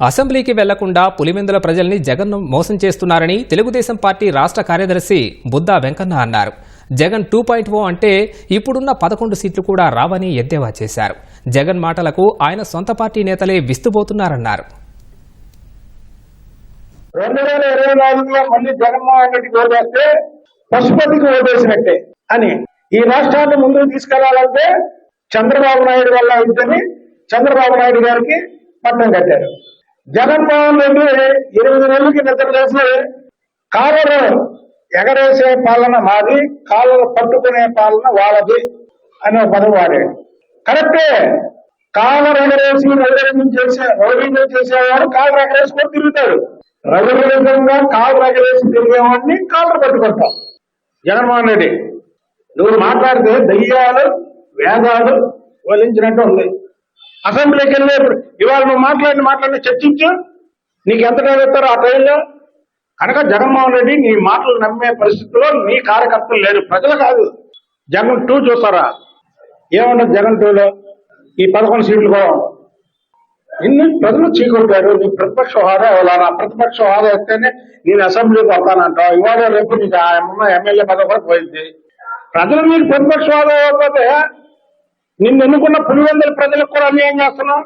అసెంబ్లీకి వెళ్ళకుండా పులివెందుల ప్రజల్ని జగన్ మోసం చేస్తున్నారని తెలుగుదేశం పార్టీ రాష్ట్ర కార్యదర్శి బుద్దా వెంకన్న అన్నారు. జగన్ టూ పాయింట్ ఓ అంటే ఇప్పుడున్న పదకొండు సీట్లు కూడా రావని ఎద్దేవా చేశారు. జగన్ మాటలకు ఆయన సొంత పార్టీ నేతలే విస్తుపోతున్నారన్నారు. రెండు వేల ఇరవై నాలుగులో మళ్ళీ జగన్మోహన్ రెడ్డికి ఓటేస్తే పశుపతికి ఓటేసినట్టే అని ఈ రాష్ట్రాన్ని ముందుకు తీసుకెళ్ళాలంటే చంద్రబాబు నాయుడు వల్ల ఇద్దని చంద్రబాబు నాయుడు గారికి పట్టం కట్టారు. జగన్మోహన్ రెడ్డి ఎనిమిది నెలలకి నిద్ర చేసి కాలువలు ఎగరేసే పాలన మాది కాలువలు పట్టుకునే పాలన వాళ్ళది అనే ఒక పదం వాడాడు కరెక్టే కాలర్ ఎగరేసి రౌడీజం చేసే రౌడీజం చేసేవాడు కాలర్ ఎగరేసుకొని తిరుగుతాడు. రౌడీజంగా కాలు ఎగరేసి తిరిగేవాడిని కాలర్ పట్టుకుంటాం జగన్మోహన్ రెడ్డి నువ్వు మాట్లాడితే దయ్యాలు వేదాలు వలించినట్టు ఉంది. అసెంబ్లీకి వెళ్ళి ఇవాళ నువ్వు మాట్లాడిన మాట్లాడిన చర్చించు. నీకు ఎంత టైం ఇస్తారో ఆ టైంలో. కనుక జగన్మోహన్ రెడ్డి నీ మాటలు నమ్మే పరిస్థితిలో నీ కార్యకర్తలు లేరు. ప్రజలు కాదు. జగన్ టూ చూస్తారా? ఏమన్నది జగన్ టూలో? ఈ పదకొండు సీట్లు కూడా నిన్ను ప్రజలు చీకొట్టారు. నీ ప్రతిపక్ష హోదా ఇవ్వాలా ప్రతిపక్ష హోదా ఇస్తేనే నేను అసెంబ్లీకి వస్తానంటావు ఇవాళ రేపు నీకు ఆ ఎమ్మెల్యే పదవి కూడా పోయింది. ప్రజలు మీరు ప్రతిపక్ష హోదా ఇవ్వకపోతే నిన్ను ఎన్నుకున్న పులివెందుల ప్రజలకు కూడా అన్యాయం చేస్తున్నావు?